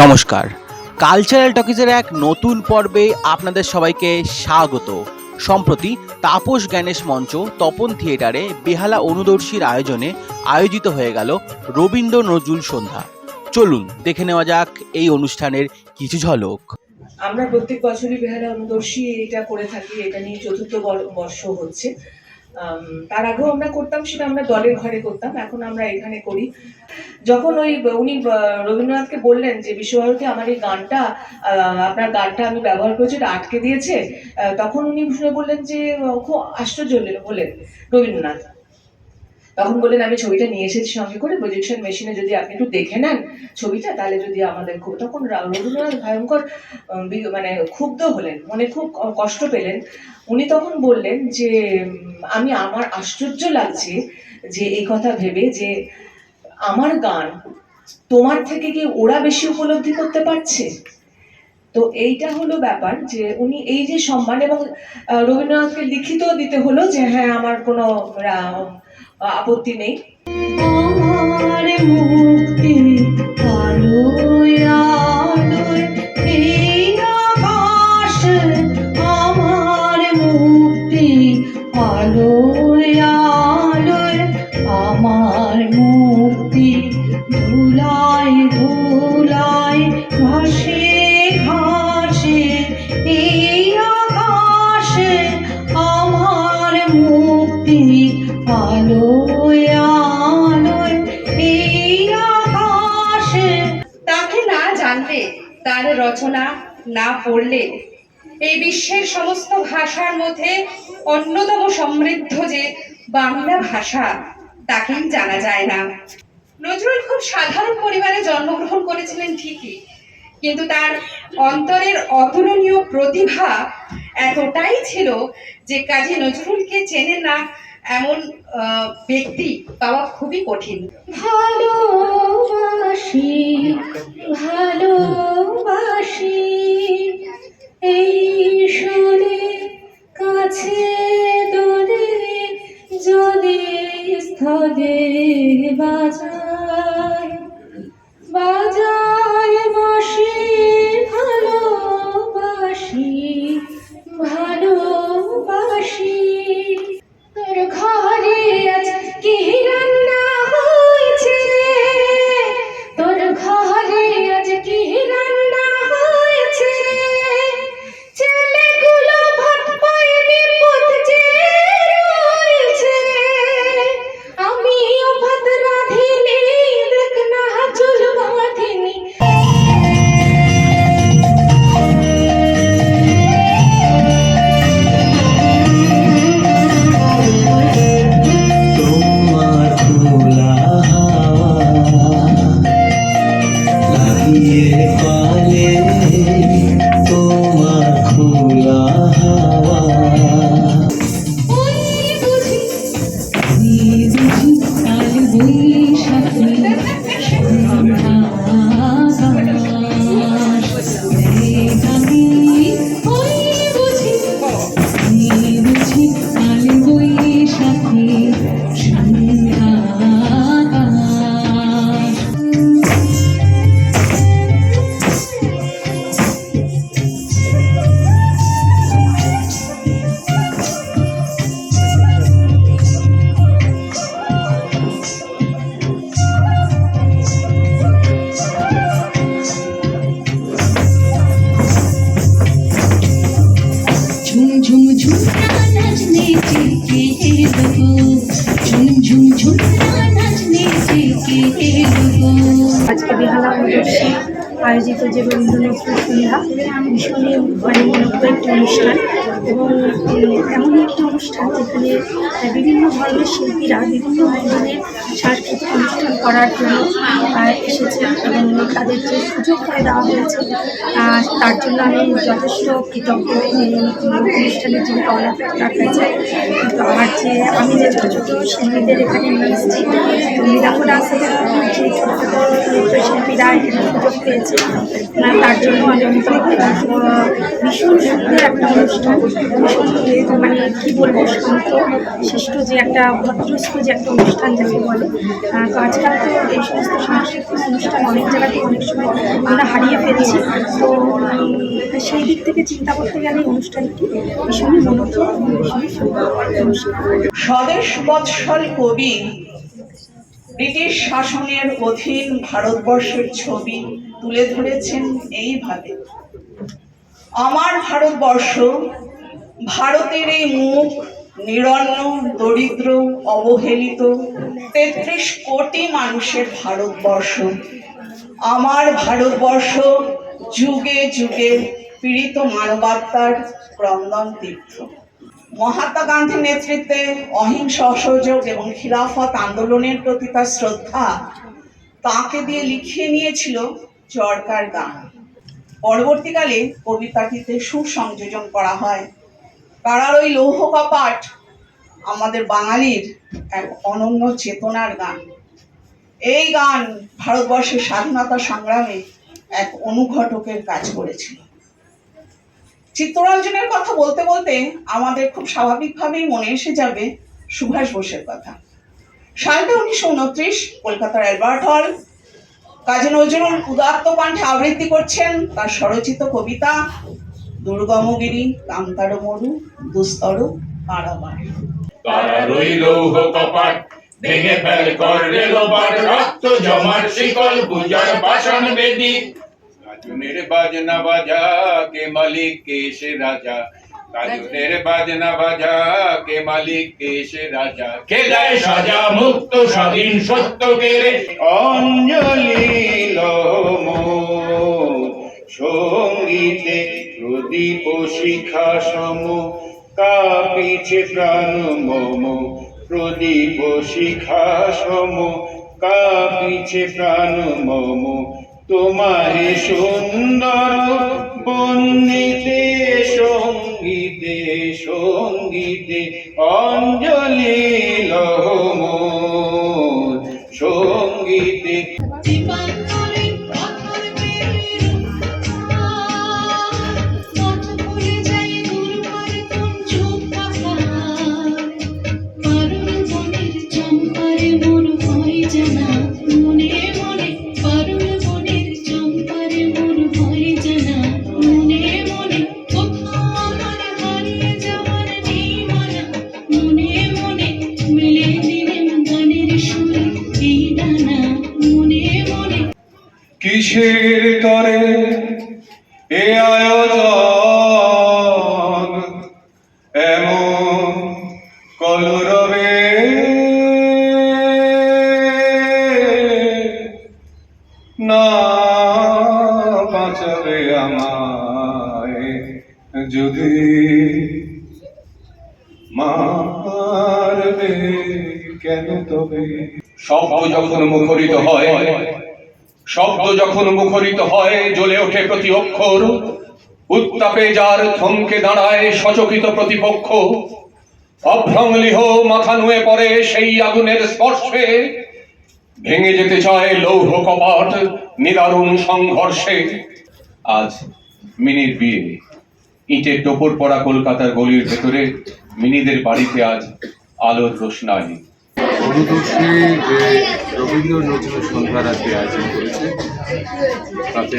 নমস্কার। কালচারাল টকিজের এক নতুন পর্বে আপনাদের সবাইকে স্বাগত। সম্প্রতি তাপস জ্ঞানেশ মঞ্চ তপন থিয়েটারে বেহালা অনুদর্শীর আয়োজনে আয়োজিত হয়ে গেল রবীন্দ্র নজরুল সন্ধ্যা। চলুন, দেখে নেওয়া যাক এই অনুষ্ঠানের কিছু ঝলক। আমরা প্রত্যেক বছরই বেহালা অনুদর্শী এটা করে থাকি, এটা নিয়ে চতুর্থ বর্ষ হচ্ছে। তার আগেও আমরা করতাম, সেটা আমরা দলের ঘরে করতাম, এখন আমরা এখানে করি। যখন ওই, উনি রবীন্দ্রনাথকে বললেন যে, বিশ্বভারতী আমার এই গানটা আপনার গানটা আমি ব্যবহার করেছি, এটা আটকে দিয়েছে তখন উনি শুনে বললেন যে খুব আশ্চর্য হলেন রবীন্দ্রনাথ। তখন বললেন, আমি ছবিটা নিয়ে এসেছি সঙ্গে করে প্রজেকশন মেশিনে যদি আপনি একটু দেখে নেন ছবিটা, তাহলে যদি আমাদের খুব তখন রবীন্দ্রনাথ ভয়ঙ্কর মানে ক্ষুব্ধ হলেন, মনে খুব কষ্ট পেলেন। উনি তখন বললেন যে আমি আমার আশ্চর্য লাগছে যে এই কথা ভেবে যে আমার গান তোমার থেকে কি ওরা বেশি উপলব্ধি করতে পারছে? তো এইটা হলো ব্যাপার যে উনি এই যে সম্মান এবং রবীন্দ্রনাথকে লিখিত দিতে হলো যে হ্যাঁ আমার কোনো আপত্তি নেই। মুক্তি পড়লে। এই বিশ্বের সমস্ত ভাষার মধ্যে অন্যতম সমৃদ্ধ যে বাংলা ভাষা, তাকেই জানা যায় না। নজরুল খুব সাধারণ পরিবারে জন্মগ্রহণ করেছিলেন ঠিকই, কিন্তু তার অন্তরের অতুলনীয় প্রতিভা এতটাই ছিল যে কাজী নজরুলকে চেনে না এমন ব্যক্তি পাওয়া খুবই কঠিন। ভালোবাসি ভালোবাসি, এই সুরে কাছে দূরে যদি স্থলে বাজায় বাজায় নাচনে কে লগো ঝুম ঝুম ঝুম নাচনে কে লগো আজকে বেহালা প্রদর্শী আয়োজিত যে রবীন্দ্র নজরুল সন্ধ্যা ভীষণই মানে মনোজ্ঞ একটি অনুষ্ঠান এবং এমন একটি অনুষ্ঠান যেখানে বিভিন্ন ধরনের শিল্পীরা বিভিন্ন ধরনের সাংস্কৃতিক অনুষ্ঠান করার জন্য এসেছে এবং তাদের যে সুযোগ করে দেওয়া হয়েছে তার জন্য আমি যথেষ্ট কৃতজ্ঞ অনুষ্ঠানের কর্ণাটক তার কাছে কিন্তু আর যে, আমি যে ছোটো ছোটো শিল্পীদের এখানে নিয়ে এসেছি, তো মৃদাঙ্গন আসতে যে ছোটো ছোটো নৃত্যশিল্পীরা এখানে সুযোগ পেয়েছে তার জন্য ভীষণ সুন্দর একটা অনুষ্ঠান। ভীষণ মানে কি বলব, শান্ত শিষ্ট যে একটা, ভদ্রস্থ যে একটা অনুষ্ঠান যাকে বলে। তো আজকাল তো এই সমস্ত সাংস্কৃতিক অনুষ্ঠান অনেক জায়গাতে অনেক সময় আমরা হারিয়ে ফেলছি। তো সেই দিক থেকে চিন্তা করতে গেলে এই অনুষ্ঠানটি ভীষণই মনোযোগ ভীষণই সুন্দর। অনুষ্ঠান স্বদেশ বৎসল কবি ব্রিটিশ শাসনের অধীন ভারতবর্ষের ছবি তুলে ধরেছেন এইভাবে আমার ভারতবর্ষ ভারতের এই মুখ নিরন্ন, দরিদ্র, অবহেলিত, তেত্রিশ কোটি মানুষের ভারতবর্ষ। আমার ভারতবর্ষ যুগে যুগে পীড়িত মানবাত্মার ক্রন্দন তীর্থ। মহাত্মা গান্ধীর নেতৃত্বে অহিংস অসহযোগ এবং খিলাফত আন্দোলনের প্রতি তার শ্রদ্ধা তাকে দিয়ে লিখিয়ে নিয়েছিল চরকার গান। পরবর্তীকালে কবিতাটিতে সুসংযোজন করা হয়। তারার ওই লৌহ কপাট আমাদের বাঙালির এক অনন্য চেতনার গান। এই গান ভারতবর্ষের স্বাধীনতা সংগ্রামে এক অনুঘটকের কাজ করেছিল। চিত্তরঞ্জনের কথা বলতে বলতে আমাদের খুব স্বাভাবিকভাবেই মনে এসে যাবে সুভাষ বোসের কথা। সালটা উনিশশো উনত্রিশ, কলকাতার অ্যালবার্ট হল। কাজী নজরুল উদাত্ত কণ্ঠে আবৃত্তি করছেন তার স্বরচিত কবিতা দুর্গমগিরি কান্তার মরু, দুস্তর কারাবার ভেঙে ফেল কর রক্ত, জমার শিকল পূজার পাষাণ বেদি কাজুনের বাজনা বাজা কে মালিক কে সে রাজা কাজুনের বাজনা বাজা কে মালিক কে সে রাজা কে দেয় সাজা মুক্ত স্বাধীন সত্য কেড়ে অঞ্জলি লহম সঙ্গীতে প্রদীপ শিখা সম কাপিছে প্রাণ মম প্রদীপ শিখা সম কাপিছে প্রাণ মম তোমারে সুন্দর বন্দিতে সঙ্গীতে সঙ্গীতে অঞ্জলি যদি কেন তবে? শব্দ যখন মুখরিত হয় শব্দ যখন মুখরিত হয়, জ্বলে ওঠে প্রতি অক্ষর। উত্তাপে যার থমকে দাঁড়ায় সচকিত প্রতিপক্ষ। অভ্রংলিহ মাথা নুয়ে পড়ে সেই আগুনের স্পর্শে। ভেঙে যেতে চায় লৌহ কপাট, নিদারুণ সংঘর্ষে। আজ মিনির বিয়ে। ইটের টোপর পড়া কলকাতার গলির ভেতরে মিনিদের বাড়িতে আজ আলোর রোশনাই। অনুদর্শী যে রবীন্দ্র নজরুল সন্ধ্যার আজকে আয়োজন করেছে, তাতে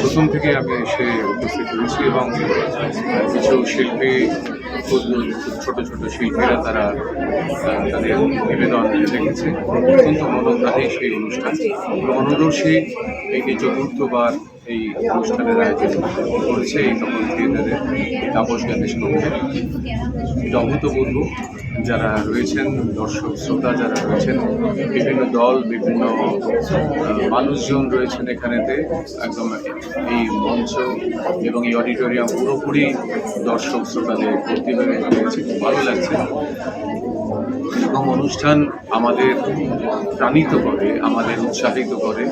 প্রথম থেকে আমি এসে উপস্থিত হয়েছি এবং কিছু শিল্পী ছোট ছোট শিল্পীরা তারা তাদের নিবেদন রেখেছে। অত্যন্ত মনোগ্রাহী সেই অনুষ্ঠান। এবং অনুদর্শী এই চতুর্থবার এই অনুষ্ঠানের আয়োজন করেছে এই তপন থিয়েটারের তাপস মন্দির এটা অভূতপূর্ব যারা রয়েছেন, দর্শক, শ্রোতা যারা রয়েছেন, বিভিন্ন দল, বিভিন্ন মানুষজন রয়েছেন এখানেতে। একদম এই মঞ্চ এবং এই অডিটোরিয়াম পুরোপুরি দর্শক, শ্রোতাদের ভর্তি হয়ে খুব ভালো লাগছে। এরকম অনুষ্ঠান আমাদের প্রাণিত করে, আমাদের উৎসাহিত করে,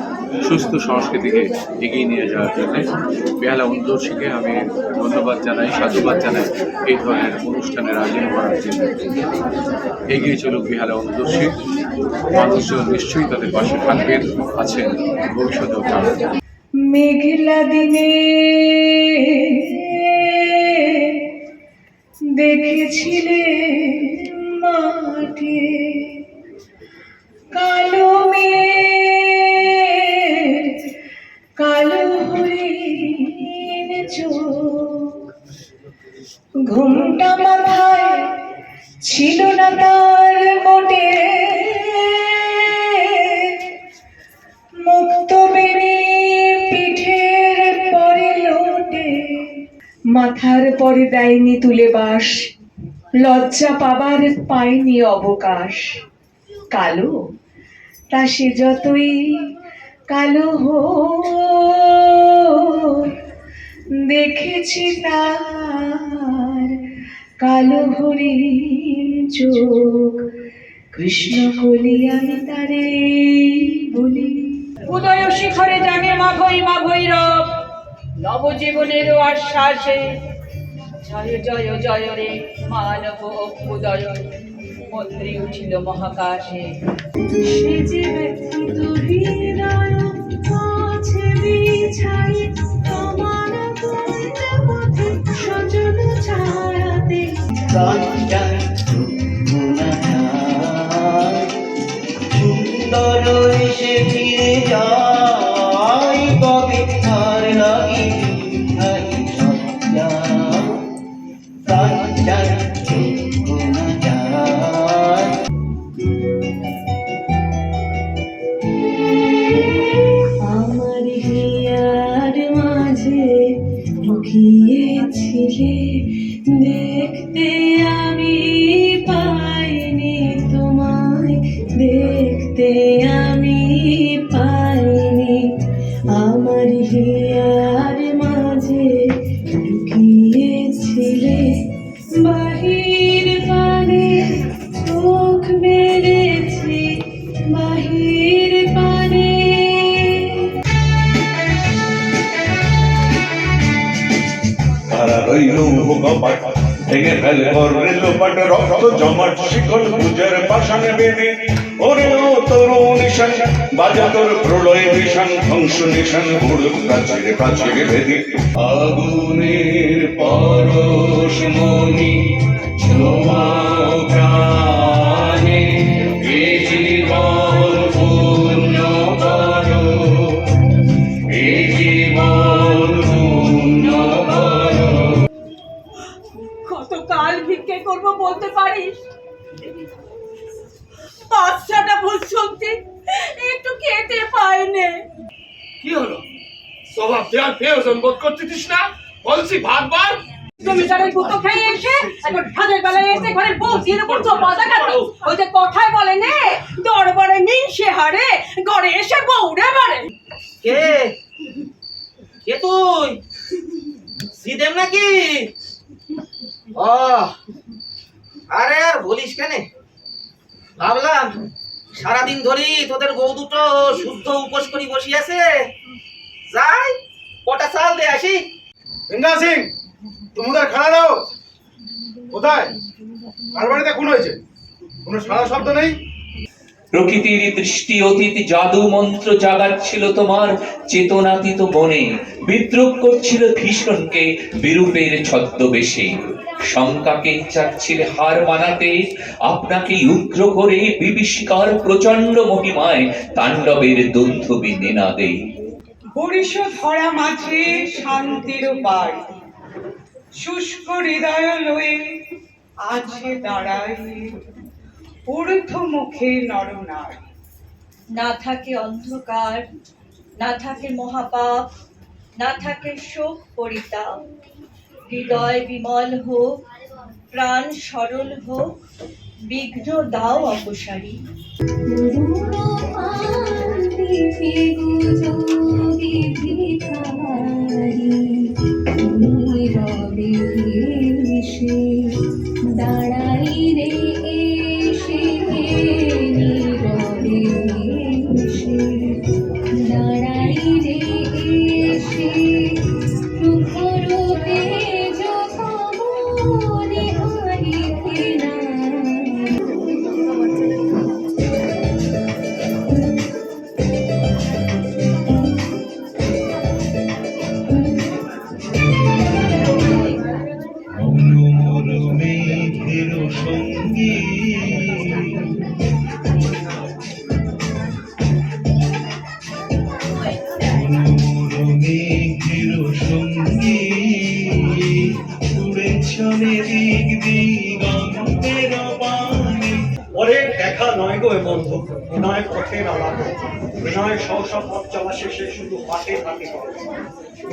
সুস্থ সংস্কৃতিকে এগিয়ে নিয়ে যাওয়ার জন্য বেহালা উন্দর্শীকে আমি ধন্যবাদ জানাই, সাধুবাদ জানাই এই ধরনের অনুষ্ঠানের আয়োজন করার জন্য। এগিয়ে চলুক বেহালা উন্দর্শী মানুষজন নিশ্চয়ই তাদের পাশে থাকবেন, আছেন, ভবিষ্যতেও থাকবেন। মেঘলা দিনে দেখেছিলে মাঠে কালো মেঘ, কালো হরিণ চোখ। ঘুমটা মাথায় ছিল না তার মোটে মুক্ত বেনি পিঠের পরে লোটে। মাথার পরে দেয়নি তুলে বাস লজ্জা পাবার পায়নি অবকাশ। কালো, তা সে যতই কালো হো দেখেছি তার কালো হরিণ চোখ। কৃষ্ণ কলি আমি তারে বলি। উদয় শিখরে জাগে মাঘই মাঘৈরব নবজীবনের আশ্বাসে জয় জয় জয় রে মানব অভ্যুদয় মন্ত্রী উঠিল মহাকাশে। সে যে ব্যথিত হৃদয় আছে বিছাই তোমার পথে পথে ছায়াতে। প্রাণ যায় চক্ষু লোপাট রক্ত জমাট শিকল পূজার পাশান বেদে। ওরে ও তরুণ নিশান বাজা তোর প্রলয় নিশান ধ্বংস নিশান উড়ুক প্রাচীর প্রাচীর বেদে। আগুনের পরশ মনি ছোঁয়াও প্রয়োজন বোধ করতেছিস না? বলছি ভাগবার জমিদারের গুতো খেয়ে এসে এখন বেলায় এসে ঘরের বউজির উপর চোপা দেখাতো ওই যে কথায় বলে নে দরবারে মিনসে হারে ঘরে এসে বউরে কে? কে তুই? নাকি? ও আরে আর বলিস কেন? ভাবলাম সারাদিন ধরেই তোদের বউ দুটো শুদ্ধ উপোস করি বসিয়াছে। যাই কটা চাল দে আসি? সিং তোমাদের খাড়া দাও। কোথায়? কার বাড়িতে খুন হয়েছে? কোনো সারা শব্দ নেই? প্রকৃতির দৃষ্টি অতীত জাদু মন্ত্র জাগাচ্ছিল তোমার চেতনাতীত মনে। বিদ্রুপ করছিল ভীষণকে বিরূপের ছদ্মবেশে। শঙ্কাকে চাচ্ছিলে হার মানাতে আপনাকে উগ্র করে বিভীষিকার প্রচণ্ড মহিমায় তাণ্ডবের দন্ধবি নেনাদে বরিশ ধরা মাঝে শান্তির পায় শুষ্ক হৃদয় লয়ে আছে দাঁড়ায় ঊর্ধ্ব মুখে নরনার না থাকে অন্ধকার না থাকে মহাপাপ না থাকে শোক পরিতাপ। হৃদয় বিমল হোক প্রাণ সরল হোক বিঘ্ন দাও অপসারী। দিদি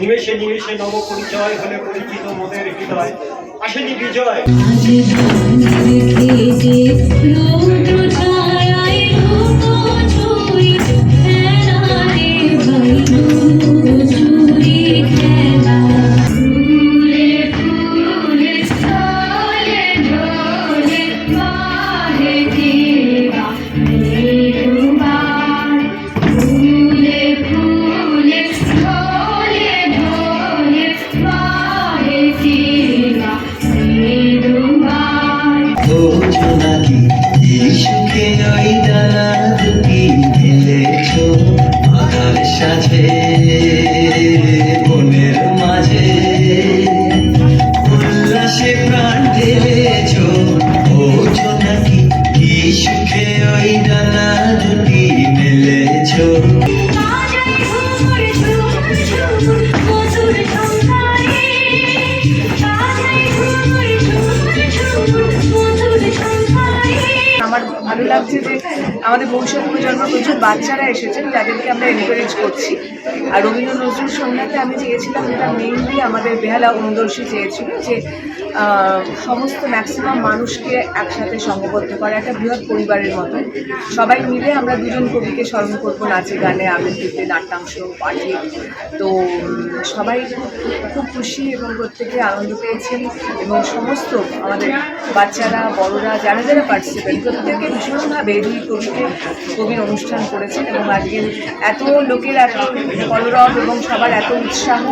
নিমেষে নিমেষে নব পরিচয় হলে পরিচিত মনের হৃদয়। আসেনি বিজয়। লাগছে যে আমাদের ভবিষ্যৎ প্রজন্ম প্রচুর বাচ্চারা এসেছেন, যাদেরকে আমরা এনকারেজ করছি। আর রবীন্দ্র নজরুল সন্ধ্যাতে আমি চেয়েছিলাম, যেটা মেইনলি আমাদের বেহালা অনুদর্শী চেয়েছিল যে সমস্ত ম্যাক্সিমাম মানুষকে একসাথে সংঘবদ্ধ করা, একটা বৃহৎ পরিবারের মতন সবাই মিলে আমরা দুজন কবিকে স্মরণ করব, নাচে গানে আবৃত্তিতে নাট্যাংশ, পাঠে। তো সবাই খুব খুশি এবং প্রত্যেকে আনন্দ পেয়েছেন। এবং সমস্ত আমাদের বাচ্চারা, বড়রা, যারা যারা পার্টিসিপেন্ট প্রত্যেকে ভীষণভাবে দুই কবিকে কবির অনুষ্ঠান করেছেন এবং আজকে এত লোকের এত কলরব এবং সবার এত উৎসাহ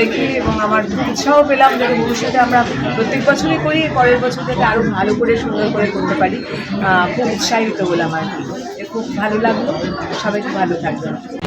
দেখি এবং আমার উৎসাহ পেলাম যাতে ভবিষ্যতে আমরা প্রত্যেক বছরই করি পরের বছর থেকে আরও ভালো করে, সুন্দর করে করতে পারি। খুব উৎসাহিত হলাম আর খুব ভালো লাগল। সবাই ভালো থাকবেন।